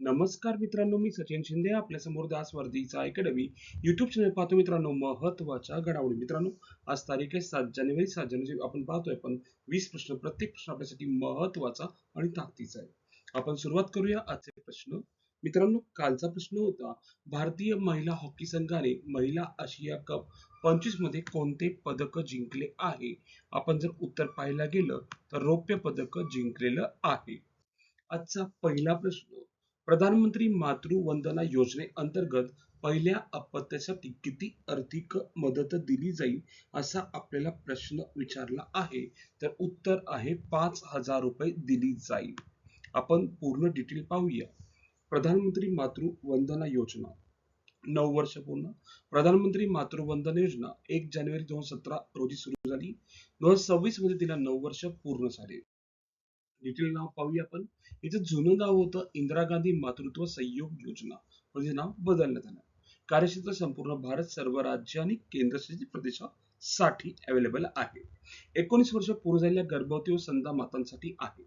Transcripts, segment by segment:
नमस्कार मित्रांनो मी सचिन शिंदे आपल्यासमोर दास वर्दीचा अकॅडमी युट्यूब चॅनल पाहतो मित्रांनो महत्त्वाच्या घडामोडी. मित्रांनो आज तारीख आहे सात जानेवारी. सात जानेवारी आपण पाहतोय पण वीस प्रश्न प्रत्येक प्रश्न आपल्यासाठी महत्त्वाचा आणि ताकदीचा आहे. आपण सुरुवात करूया आजचे प्रश्न. मित्रांनो कालचा प्रश्न होता भारतीय महिला हॉकी संघाने महिला आशिया कप पंचवीसमध्ये कोणते पदक जिंकले आहे? आपण जर उत्तर पाहायला गेलं तर रौप्य पदक जिंकलेलं आहे. आजचा पहिला प्रश्न प्रधानमंत्री मातृवंदना योजनेअंतर्गत पहिल्या अपत्यासाठी किती आर्थिक मदत दिली जाईल असा आपल्याला प्रश्न विचारला आहे. तर उत्तर आहे पाच हजार रुपये दिली जाईल. आपण पूर्ण डिटेल पाहूया. प्रधानमंत्री मातृवंदना योजना. नऊ वर्ष पूर्ण. प्रधानमंत्री मातृवंदना योजना एक जानेवारी दोन हजार सतरा रोजी सुरू झाली. दोन हजार सव्वीसमध्ये तिला नऊ वर्ष पूर्ण झाले. डिटेल नाव पाहूया आपण. याचं जुनं नाव होतं इंदिरा गांधी मातृत्व सहयोग योजना. म्हणजे नाव बदलण्यात आलं. कार्यक्षेत्र संपूर्ण भारत सर्व राज्य आणि केंद्रशासित प्रदेशासाठी अवेलेबल आहे. एकोणीस वर्ष पूर्ण झालेल्या गर्भवती व संधा मातांसाठी आहे.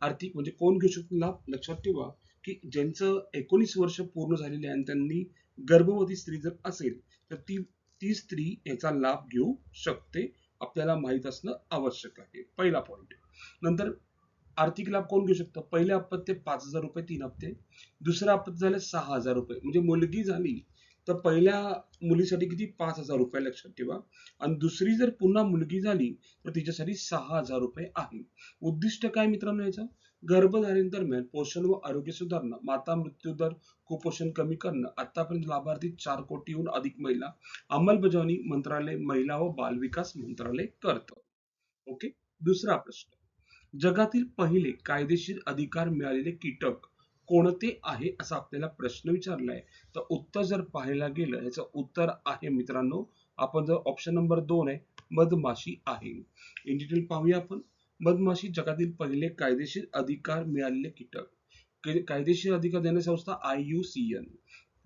आर्थिक म्हणजे कोण घेऊ शकतो लाभ? लक्षात ठेवा की ज्यांचं एकोणीस वर्ष पूर्ण झालेले आहे आणि त्यांनी गर्भवती स्त्री जर असेल तर ती ती स्त्री याचा लाभ घेऊ शकते. आपल्याला माहीत असणं आवश्यक आहे. पहिला पॉईंट नंतर आर्थिक लाभ कोण घेऊ शकतं? पहिले अपत्य पाच हजार रुपये तीन हप्ते. दुसरं अपत्य झालं सहा हजार रुपये. म्हणजे मुलगी झाली तर पहिल्या मुलीसाठी किती? पाच हजार रुपये लक्षात ठेवा. आणि दुसरी जर पुन्हा मुलगी झाली तर तिच्यासाठी सहा हजार रुपये आहे. उद्दिष्ट काय मित्रांनो याचं? गर्भधारणेदरम्यान पोषण व आरोग्य सुधारणा. माता मृत्यू दर कुपोषण कमी करणं. आतापर्यंत लाभार्थी चार कोटीहून अधिक महिला. अंमलबजावणी मंत्रालय महिला व बाल विकास मंत्रालय करतं. ओके? दुसरा प्रश्न. जगातील पहिले कायदेशीर अधिकार मिळालेले कीटक कोणते आहे असा आपल्याला प्रश्न विचारलाय. तर उत्तर जर पाहायला गेलं याचं उत्तर आहे मित्रांनो आपण जर ऑप्शन नंबर दोन आहे मधमाशी आहे. इन डिटेल पाहूया आपण. मधमाशी जगातील पहिले कायदेशीर अधिकार मिळालेले कीटक. कायदेशीर अधिकार देणारी संस्था आय यू सी एन.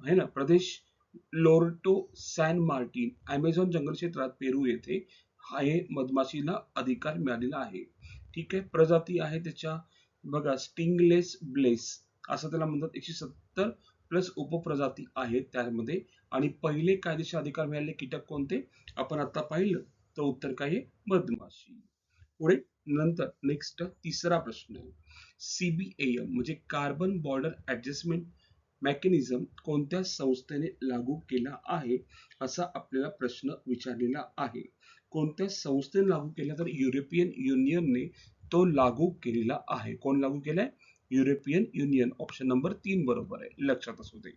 आहे ना? प्रदेश लोर्टो सॅन मार्टिन अमेझॉन जंगल क्षेत्रात पेरू येथे हा हे मधमाशीला अधिकार मिळालेला आहे. ठीक आहे? प्रजाती आहे त्याच्या बघा स्टिंगलेस ब्लेस असं त्याला म्हणतात. एकशे सत्तर प्लस उपप्रजाती आहेत त्यामध्ये. आणि पहिले कायदेशीर अधिकार मिळालेले कीटक कोणते? आपण आता पाहिलं तर उत्तर काय आहे? मधमाशी. पुढे नंतर नेक्स्ट तिसरा प्रश्न. सीबीएम म्हणजे कार्बन बॉर्डर ऍडजस्टमेंट मेकॅनिझम कोणत्या संस्थेने लागू केला आहे? असा आपल्याला प्रश्न विचारलेला आहे. कोणत्या संस्थेने लागू केला तर युरोपियन युनियनने तो लागू केलेला आहे. कोण लागू केलाय? युरोपियन युनियन ऑप्शन नंबर तीन बरोबर आहे. लक्षात असू दे.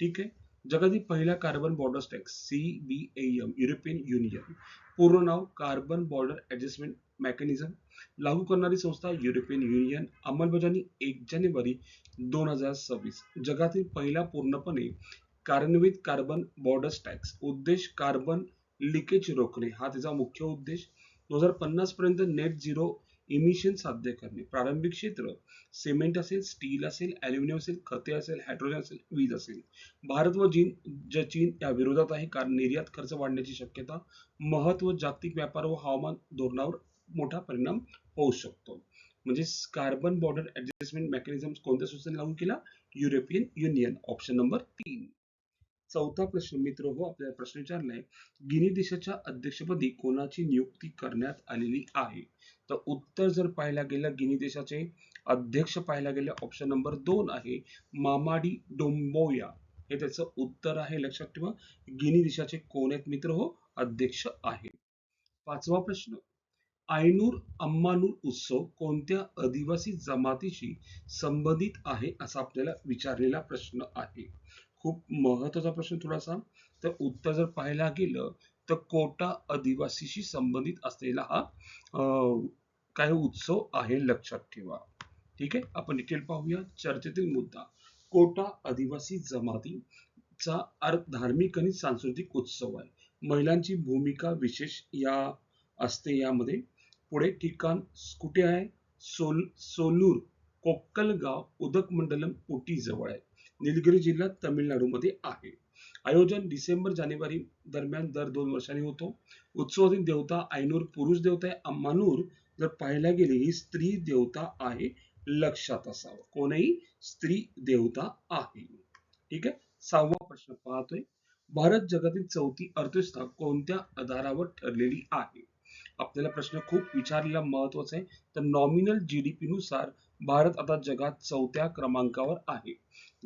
ठीक आहे? जगातील पहिला carbon border tax C B M European Union पूर्ण नाव कार्बन बॉर्डर ऍडजस्टमेंट मेकॅनिझम लागू करणारी संस्था युरोपियन युनियन अंमलबजावणी एक जानेवारी दोन हजार सव्वीस. जगातील पहिला पूर्णपणे कार्यान्वित कार्बन बॉर्डर टॅक्स उद्देश कार्बन लिकेज रोखणे हा त्याचा मुख्य उद्देश. दोन हजार पन्नास पर्यंत नेट झिरो इमिशन साध्य करणे. प्रारंभिक क्षेत्र सिमेंट असेल स्टील असेल अॅल्युमिनियम असेल खते असेल हायड्रोजन असेल वीज असेल. भारत व चीन ज चीन या विरोधात आहे कारण निर्यात खर्च वाढण्याची शक्यता महत्त्व जागतिक व्यापार व हवामान धोरणावर मोठा परिणाम होऊ शकतो. म्हणजे कार्बन बॉर्डर ऍडजस्टमेंट मेकॅनिझम कोणत्या संस्थेने लागू केला युरोपियन युनियन ऑप्शन नंबर तीन. चौथा प्रश्न मित्र हो आपल्याला प्रश्न विचारलाय गिनी देशाच्या अध्यक्षपदी कोणाची नियुक्ती करण्यात आलेली आहे? तर उत्तर जर पाहायला गेलं गिनी देशाचे अध्यक्ष पाहायला गेले ऑप्शन नंबर दोन आहे मामाडी डोंबोया. हे त्याचं उत्तर आहे लक्षात ठेवा. गिनी देशाचे कोण आहेत मित्र हो? अध्यक्ष आहे पाचवा प्रश्न आयनूर अम्मानूर उत्सव कोणत्या आदिवासी जमातीशी संबंधित आहे असा आपल्याला विचारलेला प्रश्न आहे. खूप महत्त्वाचा प्रश्न थोडासा. तर उत्तर जर पाहायला गेलं तर कोटा आदिवासीशी संबंधित असलेला हा काही उत्सव आहे लक्षात ठेवा. ठीक आहे? आपण डिटेल पाहूया. चर्चेतील मुद्दा. कोटा आदिवासी जमातीचा अर्थ धार्मिक आणि सांस्कृतिक उत्सव आहे. महिलांची भूमिका विशेष या असते यामध्ये. पुढे ठिकाण कुठे आहे? सोल सोलूर कोक्कलगाव उदक मंडलम उटी जवळ आहे. निलगिरी जिल्हा तामिळनाडूमध्ये आहे. आयोजन डिसेंबर जानेवारी दरम्यान दर दोन वर्षांनी होतो. उत्सवातील देवता आयनूर पुरुष देवता आहे. अम्मानूर जर पाहायला गेली ही स्त्री देवता आहे. लक्षात असावं. कोणही स्त्री देवता आहे. ठीक आहे? सहावा प्रश्न पाहतोय. भारत जगातील चौथी अर्थव्यवस्था कोणत्या आधारावर ठरलेली आहे? आपल्याला प्रश्न खूप विचारलेला महत्त्वाचा आहे. तर नॉमिनल जीडीपी नुसार भारत आता जगात चौथ्या क्रमांकावर आहे.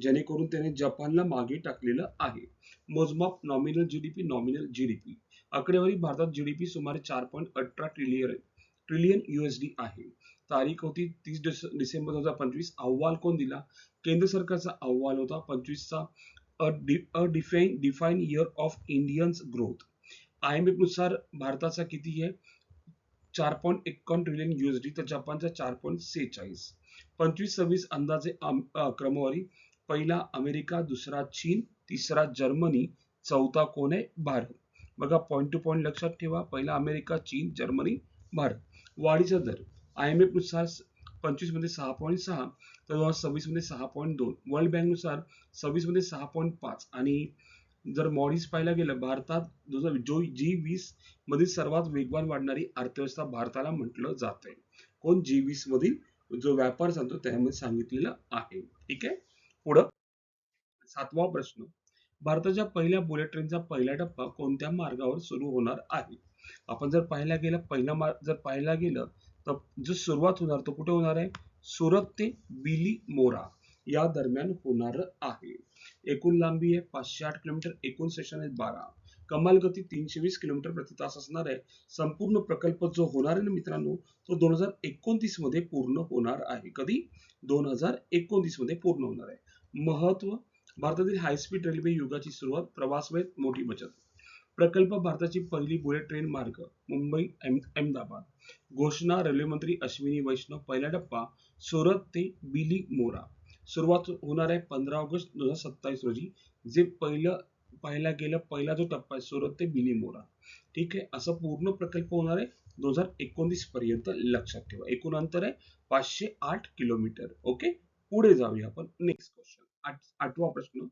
जेणेकरून त्याने जपानला मागे टाकलेलं आहे. मोजमाप नॉमिनल जीडीपी नॉमिनल जीडीपी आकडेवारी भारतात जीडीपी सुमारे चार पॉईंट अठरा ट्रिलियन ट्रिलियन युएसडी आहे. तारीख होती तीस डिसेंबर दोन हजार पंचवीस. अहवाल कोण दिला? केंद्र सरकारचा अहवाल होता पंचवीसचा. A define define year of Indians growth. I M एफनुसार भारताचा किती आहे? चार पॉईंट एकावन्न ट्रिलियन युएसडी तर जपानचा चार पॉईंट सेहेचाळीस. पंचवीस सव्वीस अंदाजे आम- क्रमवारी. पहिला अमेरिका दुसरा चीन तिसरा जर्मनी चौथा कोण आहे? भारत. बघा पॉईंट टू पॉईंट लक्षात ठेवा. पहिला अमेरिका चीन जर्मनी भारत. वाढीचा दर. आय एम एफनुसार पंचवीसमध्ये सहा पॉईंट सहा तर दोन हजार सव्वीसमध्ये सहा पॉईंट दोन. वर्ल्ड बँकनुसार सव्वीसमध्ये सहा पॉईंट पाच. आणि जर मॉडीज पाहायला गेलं भारतात जो जो जी वीस मधील सर्वात वेगवान वाढणारी अर्थव्यवस्था भारताला म्हटलं जात आहे कोण? जी वीस मधील जो व्यापार चालतो त्यामध्ये सांगितलेलं आहे. ठीक आहे? पुढं. सातवा प्रश्न. भारताच्या पहिल्या बुलेट ट्रेनचा पहिला टप्पा कोणत्या मार्गावर सुरू होणार आहे? आपण जर पाहायला गेलं पहिला मार्ग जर पाहायला गेलं तर जो सुरुवात होणार तो कुठे होणार आहे? सुरत ते बिली मोरा या दरम्यान होणार आहे. एकूण लांबी आहे पाचशे आठ किलोमीटर एकूण सेशन आहेत बारा. कमाल गती तीनशे वीस किलोमीटर प्रति तास असणार आहे. संपूर्ण प्रकल्प जो होणार आहे ना मित्रांनो तो दोन हजार एकोणतीसमध्ये पूर्ण होणार आहे. कधी? दोन हजार एकोणतीसमध्ये पूर्ण होणार आहे. महत्त्व भारतातील हायस्पीड रेल्वे युगाची सुरुवात प्रवास वेळेत मोठी बचत. प्रकल्प भारताची पहिली बुलेट ट्रेन मार्ग मुंबई अहमदाबाद. घोषणा रेल्वे मंत्री अश्विनी वैष्णव पहिला टप्पा सुरत ते बिली मोरा. सुरुवात होणार आहे पंधरा ऑगस्ट दोन हजार सत्तावीस रोजी जे पहिलं पाहायला गेलं पहिला जो टप्पा आहे सुरत ते बिनीमोरा ठीक आहे? असा पूर्ण प्रकल्प होणार आहे दोन हजार एकोणीस पर्यंत लक्षात ठेवा. एकूण अंतर आहे पाचशे आठ किलोमीटर. ओके? पुढे जाऊया आपण. नेक्स्ट क्वेश्चन आठवा प्रश्न.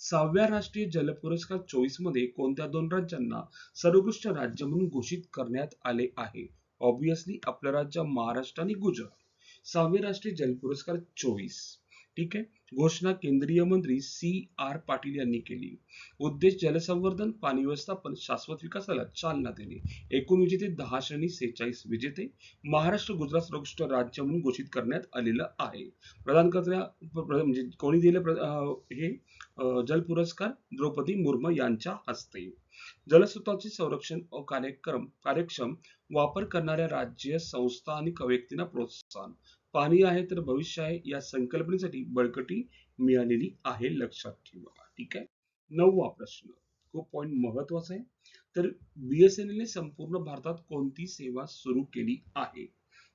सहाव्या राष्ट्रीय जल पुरस्कार चोवीसमध्ये कोणत्या दोन राज्यांना सर्वोत्कृष्ट राज्य म्हणून घोषित करण्यात आले आहे? ऑब्विसली आपलं राज्य महाराष्ट्र आणि गुजरात. सहावे राष्ट्रीय जल पुरस्कार चोवीस. ठीक आहे? घोषणा केंद्रीय मंत्री सी आर पाटील यांनी केली. उद्देश जलसंवर्धन पाणी व्यवस्थापन शाश्वत विकासाला चालना देणे. एकूण विजेते दहा श्रेणी सेहेचाळीस विजेते महाराष्ट्र गुजरात सर्वोत्कृष्ट राज्य म्हणून घोषित करण्यात आलेलं आहे. प्रदान करणाऱ्या म्हणजे कोणी दिले हे? जल पुरस्कार द्रौपदी मुर्मू यांच्या हस्ते. जलस्रोतांचे संरक्षण व कार्यक्रम कार्यक्षम वापर करणाऱ्या राज्य संस्था आणि व्यक्तींना प्रोत्साहन. पाणी आहे तर भविष्य आहे या संकल्पनेसाठी बळकटी मिळालेली आहे लक्षात ठेवा. ठीक आहे? नववा प्रश्न. खूप पॉइंट महत्त्वाचा आहे. तर बीएसएनएलने संपूर्ण भारतात कोणती सेवा सुरू केली आहे?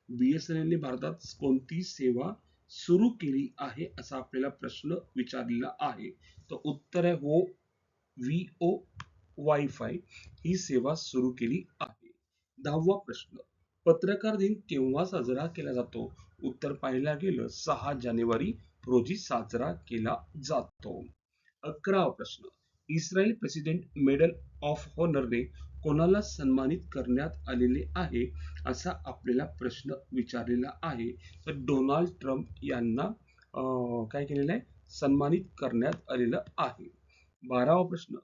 बीएसएनएलने भारतात कोणती सेवा सुरू केली आहे असा आपल्याला प्रश्न विचारलेला आहे. तर उत्तर आहे हो व्ही ओ वायफाय ही सेवा सुरू केली आहे. दहावा प्रश्न. पत्रकार दिन केव्हा साजरा केला जातो? उत्तर पाहायला गेलं सहा जानेवारी रोजी साजरा केला जातो. अकरावा प्रश्न. इस्रायल प्रेसिडेंट मेडल ऑफ हॉनरने कोणाला सन्मानित करण्यात आलेले आहे असा आपल्याला प्रश्न विचारलेला आहे. तर डोनाल्ड ट्रम्प यांना काय केलेलं आहे? सन्मानित करण्यात आलेलं आहे. बारावा प्रश्न.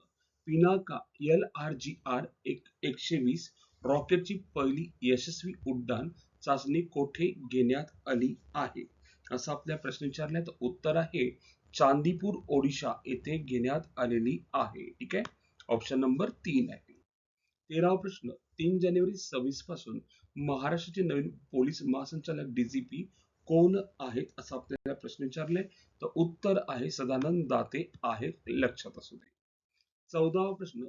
Pinaka L R G R एक एकशे वीस रॉकेटची पहिली यशस्वी उड्डाण चाचणी कोठे घेण्यात आली आहे? असं आपल्या प्रश्न विचारलाय तर उत्तर आहे चांदीपूर ओडिशा येथे घेण्यात आलेली आहे. ठीक आहे? ऑप्शन नंबर तीन आहे. तेरावा प्रश्न तीन जानेवारी सव्वीसपासून महाराष्ट्राचे नवीन पोलीस महासंचालक डीजीपी कोण आहेत? असा आपल्याला प्रश्न विचारले तर उत्तर आहे सदानंद दाते आहेत लक्षात असू दे. चौदावा प्रश्न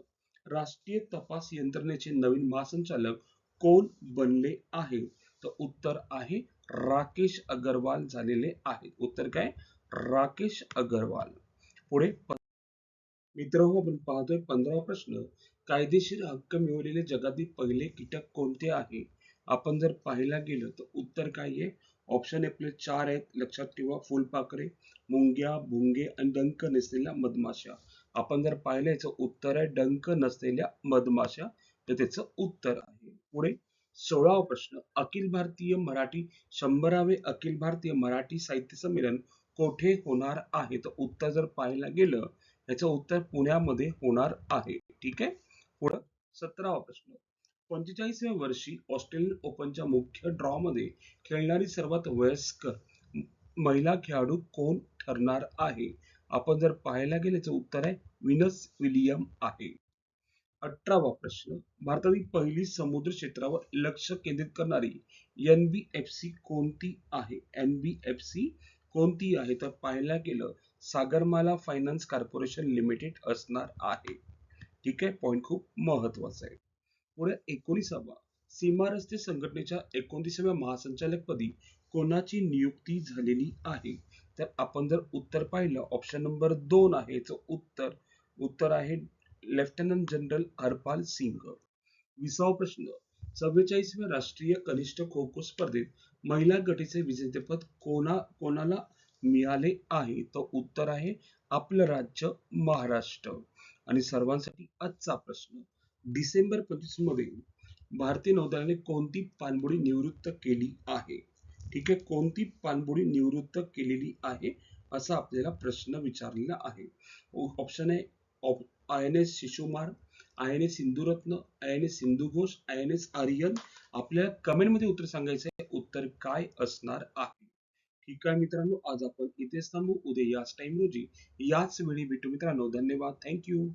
राष्ट्रीय तपास यंत्रणेचे नवीन महासंचालक कोण बनले आहेत तर उत्तर आहे राकेश अगरवाल झालेले आहेत. उत्तर काय? राकेश अगरवाल. पुढे मित्र हो आपण पाहतोय पंधरा प्रश्न. कायदेशीर हक्क मिळवलेले जगातील पहिले कीटक कोणते आहे? आपण जर पाहायला गेलो तर उत्तर काय आहे? ऑप्शन आपले चार आहेत. लक्षात ठेवा. फुलपाखरे मुंग्या भुंगे आणि डंक नसलेल्या मधमाशा. आपण जर पाहिलं याचं उत्तर आहे डंक नसलेल्या मधमाशा तर त्याचं उत्तर आहे. पुढे सोळावा प्रश्न. अखिल भारतीय मराठी शंभरावे अखिल भारतीय मराठी साहित्य संमेलन कोठे होणार आहे? तर उत्तर जर पाहायला गेलं याचं उत्तर पुण्यामध्ये होणार आहे. ठीक आहे? पुढं सतरावा प्रश्न. पंचेचाळीसव्या वर्षी ऑस्ट्रेलियन ओपनच्या मुख्य ड्रॉ मध्ये खेळणारी सर्वात वयस्क महिला खेळाडू कोण ठरणार आहे? आपण जर पाहायला गेल्याचं उत्तर आहे विनस विलियम आहे. अठरावा प्रश्न. भारतातील पहिली समुद्र क्षेत्रावर लक्ष केंद्रित करणारी एनबीएफसी कोणती आहे? एनबीएफसी कोणती आहे? तर पाहायला गेलं सागरमाला फायनान्स कॉर्पोरेशन लिमिटेड असणार आहे. ठीक आहे? पॉईंट खूप महत्त्वाचा आहे. पुढे एकोणीसावा. सीमा रस्ते संघटनेच्या एकोणतीसाव्या महासंचालकपदी कोणाची नियुक्ती झालेली आहे? तर आपण जर उत्तर पाहिलं ऑप्शन नंबर दोन आहे. याचं उत्तर उत्तर आहे लेफ्टनंट जनरल हरपाल सिंग विसावा प्रश्न. चव्वेचाळीसव्या राष्ट्रीय कनिष्ठ खो खो स्पर्धेत महिला गटीचे विजेतेपद कोणा कोणाला मिळाले आहे? तर उत्तर आहे आपलं राज्य महाराष्ट्र. आणि सर्वांसाठी आजचा प्रश्न. डिसेंबर पंचवीसमध्ये भारतीय नौदलाने कोणती पाणबुडी निवृत्त केली आहे? ठीक आहे कोणती पाणबुडी निवृत्त केलेली आहे? असा आपल्याला प्रश्न विचारलेला आहे. ऑप्शन आहे I N S Shishumar I N S Sindhuratna I N S Sindhughosh I N S Aryan आपल्याला कमेंटमध्ये उत्तर सांगायचं आहे उत्तर काय असणार आहे? ठीक आहे मित्रांनो आज आपण इथेच थांबू. उद्या याच टाइम रोजी याच वेळी भेटू मित्रांनो. धन्यवाद. थँक्यू